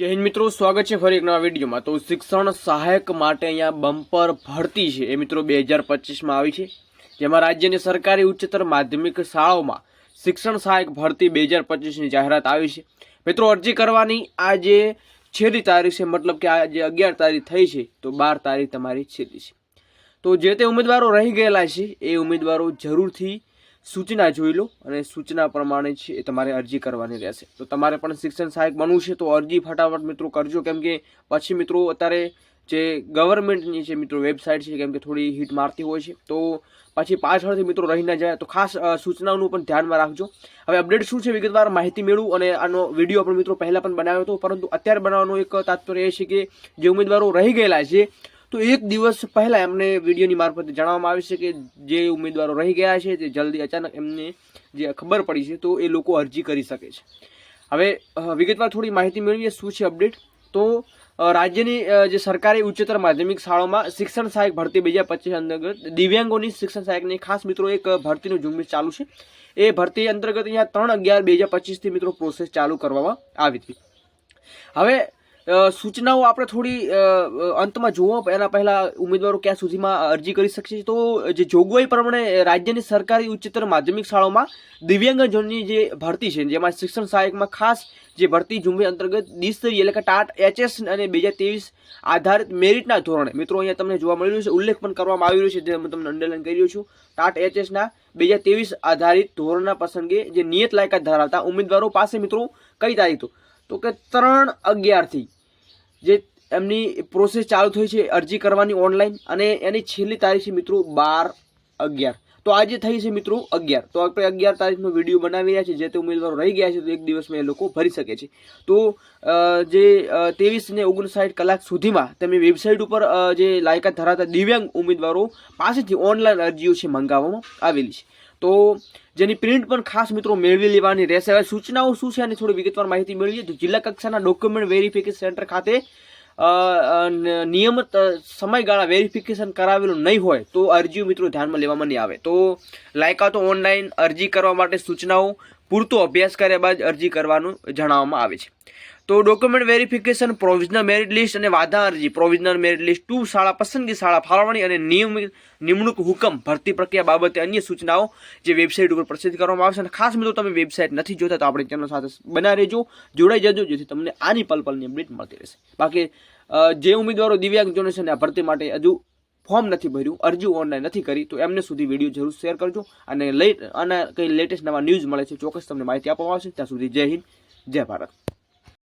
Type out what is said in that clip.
જય હિન્દ મિત્રો, સ્વાગત છે ફરી એક નવા વિડીયોમાં. તો શિક્ષણ સહાયક માટે અહીંયા બમ્પર ભરતી છે. એ મિત્રો બે હજાર પચીસમાં આવી છે. જેમાં રાજ્યની સરકારી ઉચ્ચતર માધ્યમિક શાળાઓમાં શિક્ષણ સહાયક ભરતી બે હજાર પચીસની જાહેરાત આવી છે. મિત્રો, અરજી કરવાની આ જે છેલ્લી તારીખ છે. મતલબ કે આ જે અગિયાર તારીખ થઈ છે. તો બાર તારીખ તમારી છેલ્લી છે. તો જે તે ઉમેદવારો રહી ગયેલા છે, એ ઉમેદવારો જરૂરથી સૂચના જોઈ લો અને સૂચના પ્રમાણે છે એ તમારે અરજી કરવાની રહેશે. તો તમારે પણ શિક્ષણ સહાયક બનવું છે તો અરજી ફટાફટ મિત્રો કરજો. કેમ કે પછી મિત્રો અત્યારે જે ગવર્મેન્ટની છે મિત્રો વેબસાઇટ છે કેમ કે થોડી હિટ મારતી હોય છે, તો પછી પાછળથી મિત્રો રહી ના જાય. તો ખાસ સૂચનાઓનું પણ ધ્યાનમાં રાખજો. હવે અપડેટ શું છે વિગતવાર માહિતી મેળવું અને આનો વીડિયો પણ મિત્રો પહેલાં પણ બનાવ્યો હતો. પરંતુ અત્યારે બનાવવાનો એક તાત્પર્ય એ છે કે જે ઉમેદવારો રહી ગયેલા છે તો એક દિવસ પહેલા એમને વિડીયોની મારફતે જણાવવામાં આવે છે કે જે ઉમેદવારો રહી ગયા છે, તે જલ્દી અચાનક એમને જે ખબર પડી છે, તો એ લોકો અરજી કરી શકે છે. હવે વિગતવાર થોડી માહિતી મેળવીએ, શું છે અપડેટ? તો રાજ્યની જે સરકારી ઉચ્ચતર માધ્યમિક શાળાઓમાં શિક્ષણ સહાયક ભરતી બે હજાર પચીસ અંતર્ગત દિવ્યાંગોની શિક્ષણ સહાયકની ખાસ મિત્રો એક ભરતીનું ઝુંબેશ ચાલુ છે. એ ભરતી અંતર્ગત અહીંયા ત્રણ અગિયાર બે હજાર પચીસથી મિત્રો પ્રોસેસ ચાલુ કરવામાં આવી હતી. હવે સૂચનાઓ આપણે થોડી અંતમાં જુઓ. એના પહેલા ઉમેદવારો ક્યાં સુધીમાં અરજી કરી શકશે તો, જે જોગવાઈ પ્રમાણે રાજ્યની સરકારી ઉચ્ચતર માધ્યમિક શાળાઓમાં દિવ્યાંગજનની જે ભરતી છે, જેમાં શિક્ષણ સહાયકમાં ખાસ જે ભરતી ઝુંબેશ અંતર્ગત દ્વિસ્તરીય એટલે કે ટાટ, એચએસ અને બે હજાર ત્રેવીસ આધારિત મેરિટના ધોરણે, મિત્રો, અહીંયા તમને જોવા મળી રહ્યું છે. ઉલ્લેખ પણ કરવામાં આવી રહ્યો છે, જે હું તમને અંડરલાઈન કરી રહ્યો છું. ટાટ, એચએસના બે હજાર ત્રેવીસ આધારિત ધોરણના પ્રસંગે જે નિયત લાયકાત ધરાવતા ઉમેદવારો પાસે, મિત્રો, કઈ તારીખ? તો કે ત્રણ અગિયારથી. જે એમની પ્રોસેસ ચાલુ થઈ છે, અરજી કરવાની ઓનલાઈન અને એની છેલ્લી તારીખ છે મિત્રો બાર અગિયાર. તો આજે થઈ છે મિત્રો અગિયાર. તો આપણે અગિયાર તારીખનો વીડિયો બનાવી રહ્યા છે જે તે ઉમેદવારો રહી ગયા છે, તો એક દિવસમાં એ લોકો ભરી શકે છે. તો જે ત્રેવીસ ને ઓગણસાઠ કલાક સુધીમાં તેમની વેબસાઇટ ઉપર જે લાયકાત ધરાવતા દિવ્યાંગ ઉમેદવારો પાસેથી ઓનલાઈન અરજીઓ છે મંગાવવામાં આવેલી છે. તો જેની પ્રિન્ટ પણ ખાસ મિત્રો મેળવી લેવાની રહેશે. હવે સૂચનાઓ શું છે અને થોડી વિગતવાર માહિતી મેળવીએ. તો જિલ્લા કક્ષાના ડોક્યુમેન્ટ વેરિફિકેશન સેન્ટર ખાતે નિયમિત સમયગાળા વેરિફિકેશન કરાવેલું નહીં હોય તો અરજીઓ મિત્રો ધ્યાનમાં લેવામાં નહીં આવે. તો લાયકાતો ઓનલાઈન અરજી કરવા માટે સૂચનાઓ પૂરતો અભ્યાસ કર્યા બાદ અરજી કરવાનું જણાવવામાં આવે છે. તો document verification provisional merit list અને વાધા અરજી. પ્રોવિઝનલ મેરિટ લિસ્ટ ટુ શાળા, પસંદગી શાળા, ફાળવણી અને નિયમિત નિમણૂક હુકમ, ભરતી પ્રક્રિયા બાબતે અન્ય સૂચનાઓ જે વેબસાઇટ ઉપર પ્રસિદ્ધ કરવામાં આવશે. અને ખાસ મિત્રો, તમે વેબસાઇટ નથી જોતા તો આપણે ચેનલ સાથે બના રહેજો. જોડાઈ જજો, જેથી તમને આની પલ પલની અપડેટ મળતી રહેશે. બાકી જે ઉમેદવારો દિવ્યાંગજનો છે ને આ ભરતી માટે હજુ ફોર્મ નથી ભર્યું અરજી ઓનલાઈન નથી કરી, તો એમને સુધી વીડિયો જરૂર શેર કરજો અને લેટ અને કંઈ લેટેસ્ટ નવા ન્યૂઝ મળે છે, ચોક્કસ તમને માહિતી આપવામાં આવશે. ત્યાં સુધી જય હિન્દ, જય ભારત.